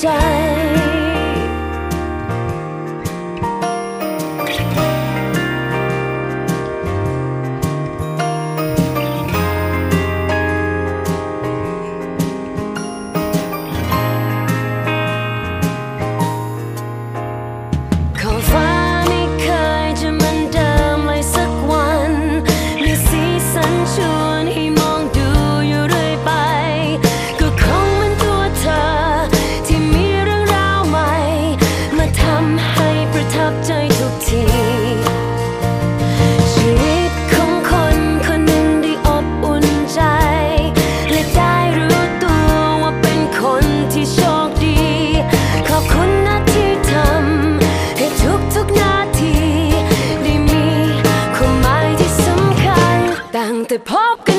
time. the pop